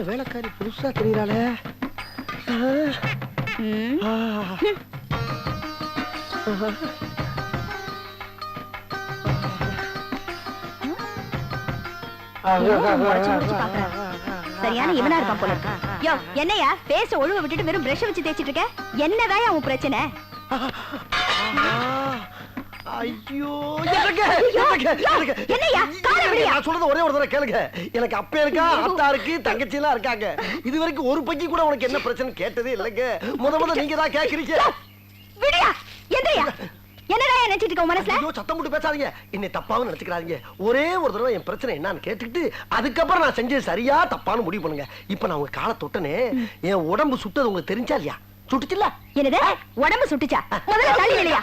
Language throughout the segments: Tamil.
இந்த வேலைக்காரி புதுசா தெரியறாளே. சரியான இவனா இருப்பான் போல. யோ என்னையா? பேச ஒழுவ விட்டுட்டு வெறும் பிரஷ் வச்சு தேய்ச்சிட்டு இருக்க? என்னதான் உன் பிரச்சனை? விடுயா. நான் சொல்றது ஒரே ஒரு தடவை கேளுங்க. எனக்கு அப்பா இருக்கா அத்தா இருக்கு தங்கச்சி எல்லாம் இருக்காங்க. இது வரைக்கும் ஒரு பைக்கு கூட உனக்கு என்ன பிரச்சனை கேட்டதே இல்லைங்க. முத முத நீங்க தான் கேக்குறீங்க. விடியா? எந்திரியா? என்னதான் நினைச்சிட்டு இருக்க உன் மனசுல? ஐயோ சத்தம் போட்டு பேசாதீங்க. என்னை தப்பாவும் நினைச்சுக்கிறாதீங்க. ஒரே ஒரு தடவை என் பிரச்சனை என்னன்னு கேட்டுக்கிட்டு அதுக்கப்புறம் நான் செஞ்சது சரியா தப்பான்னு முடிவு பண்ணுங்க. இப்ப நான் உங்க காலை தொட்டனே என் உடம்பு சுட்டது உங்களுக்கு தெரிஞ்சா இல்லையா? சுட்டுச்சுல்ல? என்னது? உடம்பு சுட்டுச்சா? முதல்ல தள்ளி இல்லையா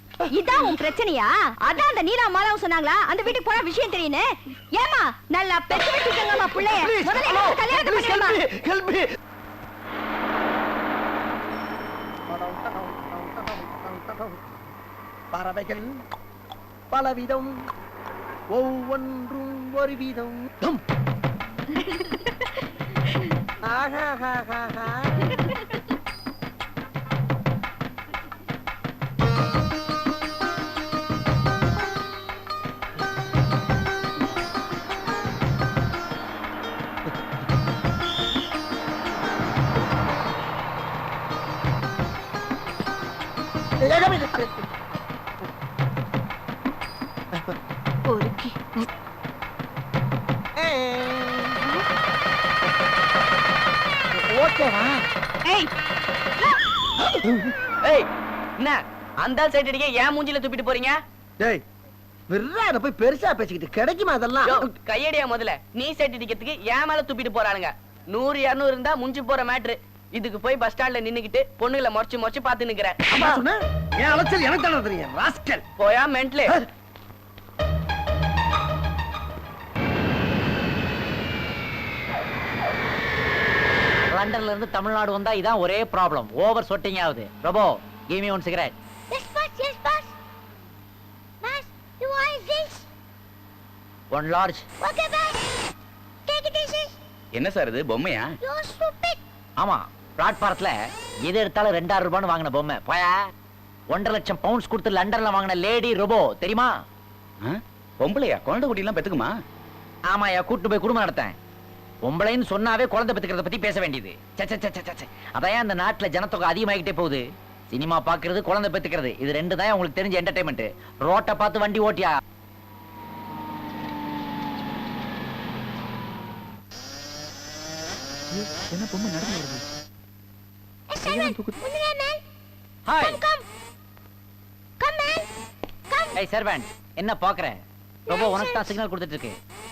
இதான் உன் பிரச்சனையா? அதான் அந்த நீலா மாலாவும் சொன்னாங்களா? அந்த வீட்டுக்கு போன விஷயம் தெரியுன்னு ஏமா நல்லா பெத்து வச்சுக்கோங்கம்மா பிள்ளைய. முதல்ல பண்ணிடுமா? ஹெல்ப் மீ பறவைகள் பலவிதம் ஒவ்வொன்றும் ஒரு விதம் ஆஹாஹாஹாஹா. ஓகேவா ஏய் ஏய் என்ன? அந்த சைடு அடிக்க ஏன் மூஞ்சில துப்பிட்டு போறீங்க? டேய் விர்ரா அத போய் பெருசா பேசிக்கிட்டு கிடைக்குமா அதெல்லாம்? கையடியா முதல்ல. நீ சைடு அடிக்கிறதுக்கு ஏன் மேல துப்பிட்டு போறானுங்க நூறு இருநூறு இருந்தா முஞ்சி போற மேட்ரு. இதுக்கு போய் பஸ் ஸ்டாண்ட்ல நின்னுக்கிட்டு பொண்ணுங்களை முறைச்சு முறைச்சு பாத்து நிக்கிறேன் அம்மா சொன்ன? என் அலைச்சல் எனக்கு தானே தெரியும் ராஸ்கல் போயா மென்ட்லு லண்டன்ல இருந்து தமிழ்நாடு வந்தா இதான் ஒரே ப்ராப்ளம் ஓவர் சொட்டிங் ஆகுது பிரபோ give me one cigarette Yes, boss. Yes, boss. Boss, you want this? One large Okay, boss. Take it easy. என்ன சார் இது பொம்மையா You're stupid. ஆமா பிளாட்பாரத்துல எது எடுத்தாலும் ரெண்டாயிரம் ரூபான்னு வாங்கின பொம்மை போயா ஒன்றரை லட்சம் பவுண்ட்ஸ் கொடுத்து லண்டன்ல வாங்கின லேடி ரோபோ தெரியுமா பொம்பளையா குழந்தை குட்டி எல்லாம் பெத்துக்குமா ஆமாயா கூட்டு போய் குடும்பம் நடத்தேன் பொம்பளைன்னு சொன்னாவே குழந்தை பெத்துக்கிறத பத்தி பேச வேண்டியது. அதான் அந்த நாட்டுல ஜனத்தொகை அதிகமாகிட்டே போகுது? சினிமா பாக்குறது குழந்தை பெத்துக்கிறது. இது ரெண்டு தான் உங்களுக்கு தெரிஞ்ச என்டர்டைன்மெண்ட் ரோட்டை பார்த்து வண்டி ஓட்டியா? என்ன பொம்மை நடந்து வருது. ஹாய். ஏய் சர்வன்ட் என்ன? பாக்குற ரோபோ உனக்கு தான் சிக்னல் கொடுத்துட்டு இருக்கு.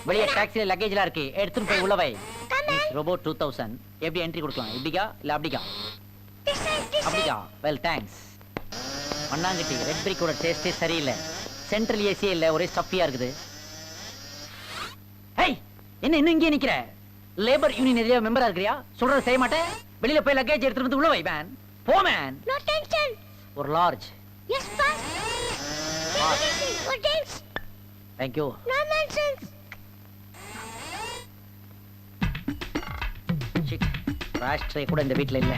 வெளியே டாக்ஸில லக்கேஜ்லாம் இருக்கு. எடுத்துட்டு போய் உள்ள வை. ரோபோ டூ தௌசண்ட் எப்படி என்ட்ரி கொடுக்கலாம்? இப்படிக்கா? இல்ல அப்படிக்கா. அப்படிக்கா? வெல் தேங்க்ஸ் மண்ணாங்கட்டி ரெட் பிரிக்கோட டேஸ்டே சரியில்லை. சென்ட்ரல் ஏசியே இல்ல. ஒரே ஸ்டஃபியா இருக்குது. ஹேய் என்ன இன்னும் இங்கே நிக்கிற? லேபர் யூனியன் எதிரியா மெம்பரா இருக்கிறியா? சொல்றத செய்ய மாட்டேன். வெளியில போய் லக்கேஜ் எடுத்துட்டு வந்து உள்ள வை மேன் போ மேன். ஒரு large it easy. No dance. Thank you No nonsense. Shit ராஷ்ட்ரே கூட இந்த வீட்ல இல்ல.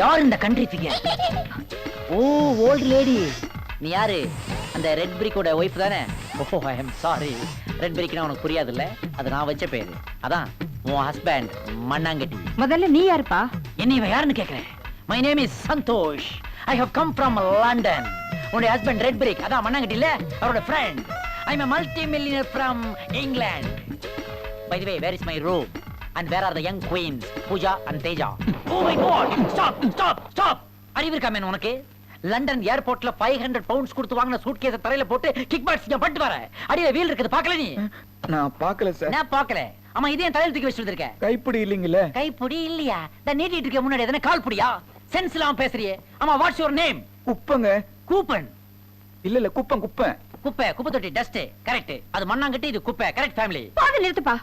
யார் இந்த கண்ட்ரி ஃபிகர் ஓ ஓல்ட் லேடி நீ யாரு? அந்த ரெட் பிரிக்கோட ஒய்ஃப் தானே? Oh I am sorry red பிரிக்னா உனக்கு புரியாதுல்ல? அது நான் வச்ச பேரு. அதான் உன் ஹஸ்பண்ட் மண்ணாங்கட்டி. முதல்ல நீ யாருப்பா? என்ன இவன் யாருன்னு கேக்குறேன்? My name is Santosh I have come from London உன்னுடைய ஹஸ்பண்ட் ரெட் பிரிக் அதான் மண்ணாங்கட்டி இல்ல அவரோட friend I am multi millionaire from England by the way where is my room and where are the young queens Pooja and Teja oh my God stop stop stop அறிவு இருக்கா மேன் உனக்கு? லண்டன் ஏர்போர்ட்ல ஃபைவ் ஹண்ட்ரட் பவுண்ட்ஸ் கொடுத்து வாங்கின சூட் கேஸ தரையில போட்டு கிக் பாக்ஸ் பட்டு வர. அடியில வீல் இருக்குது பார்க்கல நீ? நான் பார்க்கல சார் நான் பார்க்கல. ஆமா இதே தலையில தூக்கி வச்சுட்டு இருக்க கைப்பிடி இல்லைங்கல்ல. கைப்புடி இல்லையா? இந்த நீட்டிட்டு இருக்க முன்னாடி எதனா கால் புடியா சென்ஸ் இல்லாம பேசுறியே. ஆமா வாட்ஸ் யுவர் நேம் குப்பங்க. கூப்பன். இல்ல இல்ல குப்பம் குப்பம் குப்பை. குப்பை தொட்டி டஸ்ட் கரெக்ட் அது மண்ணாங்கட்டி இது குப்பை. கரெக்ட் ஃபேமிலி பாதி நிறுத்துப்பா.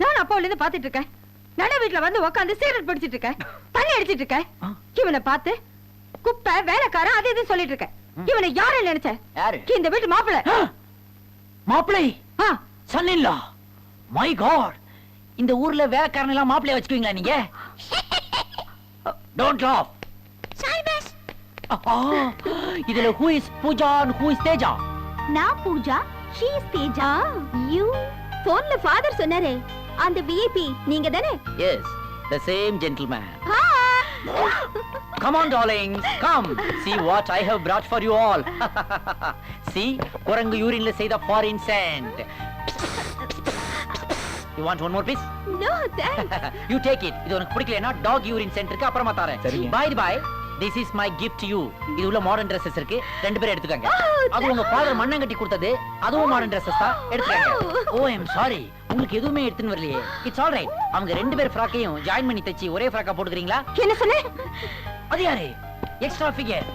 நான் அப்பாவுல இருந்து பாத்துட்டு இருக்கேன். நட வீட்டுல வந்து உட்காந்து சீரட் படிச்சிட்டு இருக்கேன். தண்ணி அடிச்சிட்டு இருக்கேன். இவனை பார்த்து குப்பை வேலைக்காரன் அது இது சொல்லிட்டு இருக்கேன். இவனை யாரு நினைச்ச? யாரு? இந்த வீட்டு மாப்பிள்ளை மாப்பிளை? ஆ, சன் இல்ல மை காட் இந்த ஊர்ல வேலைக்காரன் எல்லாம் மாப்பிளைய வச்சுக்குவீங்களா நீங்க? டோன்ட் லாஃப் இதுல who is Pooja who is Teja நான் Pooja she is Teja you போன்ல ஃபாதர் சொன்னாரே. அந்த விஐபி நீங்க தானே? Yes the same gentleman Come on, darlings. Come. See what I have brought for you all. See, குரங்கு யூரின்ல செய்த foreign scent. You want one more piece? No thanks you take it. இது உனக்கு பிடிக்கலனா டாக் யூரின் சென்ட் இருக்கு அப்புறமா தரேன். சரிங்க. By, this is my gift to you. இது உள்ள மாடர்ன் Dresses இருக்கு. ரெண்டு பேரும் எடுத்துக்கங்க. Oh, அது உங்க ஃாதர் மண்ணங்கட்டி கொடுத்தது. அதுவும் மாடர்ன் Dresses தான். எடுத்துக்கங்க. Wow. Oh, I am sorry. உங்களுக்கு எதுவுமே எடுத்துன்னு வரலையே. It's all right. அவங்க ரெண்டு பேர் ஃப்ராக்கையும் ஜாயின் பண்ணி தச்சு ஒரே ஃப்ராக்கா போட்டுக்கிறீங்களா? என்ன சொன்ன அது யாரு எக்ஸ்ட்ரா ஃபிகர்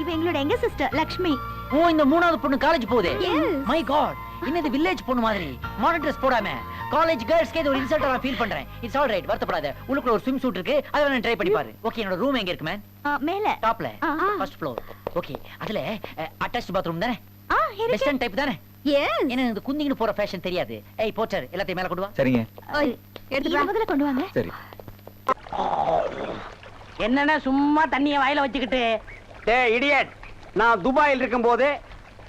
இவ எங்களோட எங்க சிஸ்டர் லக்ஷ்மி ஓ இந்த மூணாவது பொண்ணு காலேஜ் போகுது. மை காட் இன்னது வில்லேஜ் பொண்ணு மாதிரி மாடர்ன் ட்ரெஸ் போடாம காலேஜ் கேர்ள்ஸ்க்கு இது ஒரு இன்சல்ட்டா நான் ஃபீல் பண்றேன். இட்ஸ் ஆல் ரைட் வருத்தப்படாத. உள்ளுக்குள்ள ஒரு ஸ்விம் சூட் இருக்கு. அதை நான் ட்ரை பண்ணி பாரு. ஓகே என்னோட ரூம் எங்க இருக்கு மேன் மேல. டாப்ல. ஃபர்ஸ்ட் ஃப்ளோர் ஓகே அதுல அட்டாச்ட் பாத்ரூம் தானே? ஆ இருக்கு. வெஸ்டர்ன் டைப் தானே? எஸ் ஏன்னா இந்த குந்திங்கன்னு போற ஃபேஷன் தெரியாது. ஏய் போச்சர் எல்லாத்தையும் மேல கொண்டு வா. சரிங்க. எடுத்து முதல்ல கொண்டு வாங்க. சரி. என்னன்னா சும்மா தண்ணிய வாயில வச்சுக்கிட்டு. டேய் இடியட் நான் துபாயில் இருக்கும்போது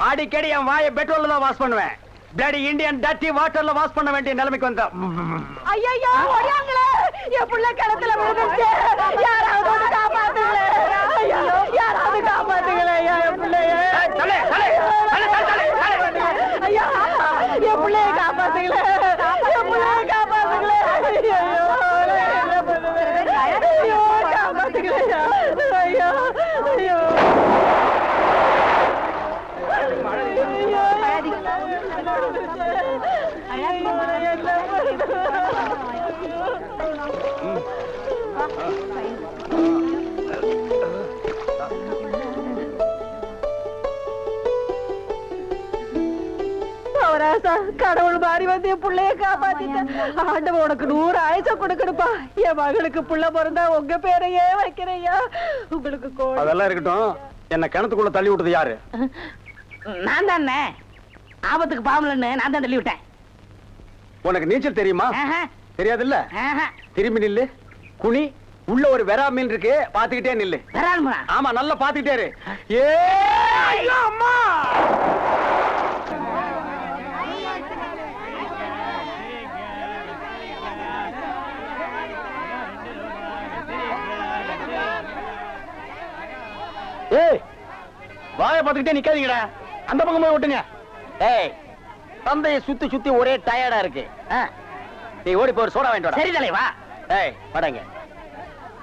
அடிக்கடி என் வாயை பெட்ரோல்ல தான் வாஷ் பண்ணுவேன். பிளடி இந்தியன் டட்டி வாட்டர்ல வாஷ் பண்ண வேண்டிய நிலைமைக்கு வந்தேன் ஐயோ ஓடியாங்களே! என் புள்ள கிணத்துல விழுந்துச்சு யாராவது வந்து காப்பாத்துங்களே. ஐயோ யாராவது காப்பாத்துங்களே ஐயா என் பிள்ளைய. ஏய், தலை, தலை, தலை, தலை, தலை, தலை. ஐயா என் பிள்ளைய காப்பாத்துங்களே என் பிள்ளைய காப்பாத்துங்களே ஐயோ என்ன பண்ணுவேன் ஐயோ காப்பாத்துங்களே ஐயோ ஐயோ அவராசா கடவுள் மாறி வந்து என் புள்ளைய காப்பாத்திட்டேன் ஆண்டவன் உனக்கு நூறு ஆயுசம் கொடுக்கணுப்பா என் மகளுக்கு புள்ள பிறந்தா உங்க பேரையே வைக்கிறையா உங்களுக்கு கோடி அதெல்லாம் இருக்கட்டும். என்ன கிணத்துக்குள்ள தள்ளி விட்டது யாரு? நான் தானே. ஆபத்துக்கு பாவலன்னு நான் தான் தள்ளி விட்டேன். உனக்கு நீச்சல் தெரியுமா? தெரியாதுல்ல. திரும்பி நில்லு. குனி உள்ள ஒரு வெறா மீன் இருக்கு. பாத்துக்கிட்டே நில்லு? ஆமா நல்லா பாத்துக்கிட்டே இரு. ஏ அம்மா! ஏய் வாய பாத்துக்கிட்டே நிக்காதீங்கடா. அந்த பக்கம் போய் விட்டுங்க ஏய் தந்தையை சுத்தி சுத்தி ஒரே டயர்டா இருக்கு. நீ ஓடி போய் ஒரு சோடா வாங்கிட்டு சரி தலைவா. ஏய் படங்க.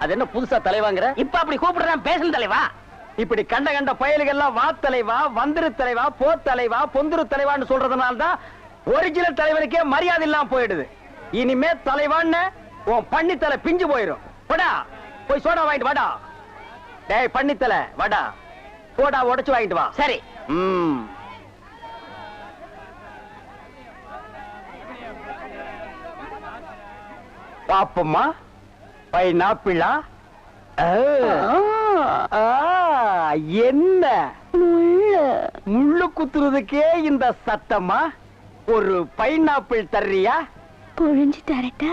அது என்ன புதுசா தலைவாங்கிற? இப்ப அப்படி கூப்பிடுறேன் பேசணும் தலைவா. இப்படி கண்ட கண்ட பயலுகள்லாம் வா தலைவா வந்திரு தலைவா போ தலைவா பொந்துரு தலைவான்னு சொல்றதுனால தான் ஒரிஜினல் தலைவனுக்கே மரியாதை இல்லாம போயிடுது. இனிமே தலைவான்னு உன் பண்ணித்தலை பிஞ்சு போயிரும். போடா போய் சோடா வாங்கிட்டு வாடா. டேய் பண்ணித்தலை வாடா. சோடா உடைச்சு வாங்கிட்டு வா. சரி. ம். பாப்பம்மா பைனாப்பிளா? என்ன? முள்ளு குத்துறதுக்கே இந்த சத்தமா? ஒரு பைனாப்பிள் தர்றியா? புழிஞ்சு தரட்டா?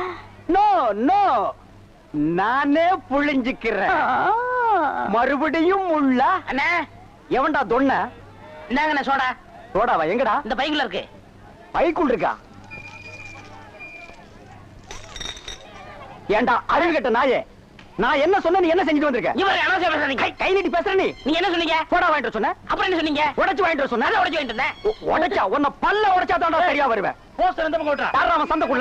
No no. நானே புழிஞ்சுக்கிறேன். மறுபடியும் முள்ளா. அண்ணா எவன்டா தொன்ன? இந்தாங்கண்ணா சோடா. சோடாவா? எங்கடா? இந்த பைக்குள்ள இருக்கு. பைக்குள் இருக்கா? ஏண்டா அறிவு கட்ட நாயே? நான் என்ன சொன்ன நீ என்ன செஞ்சுட்டு வந்திருக்க? இவர் அனாவசியம் பேசுறீங்க கை- நீட்டி பேசுற நீ. நீங்க என்ன சொன்னீங்க? போடா வாங்கிட்டு சொன்ன. அப்புறம் என்ன சொன்னீங்க? உடைச்சு வாங்கிட்டு சொன்ன. உடைச்சு வாங்கிட்டு இருந்தேன் உடைச்சா உன்னை பல்ல உடைச்சா தான்டா சரியா வருவேன். போஸ்டர் பக்கம் விட்டுறா சந்தைக்குள்ள?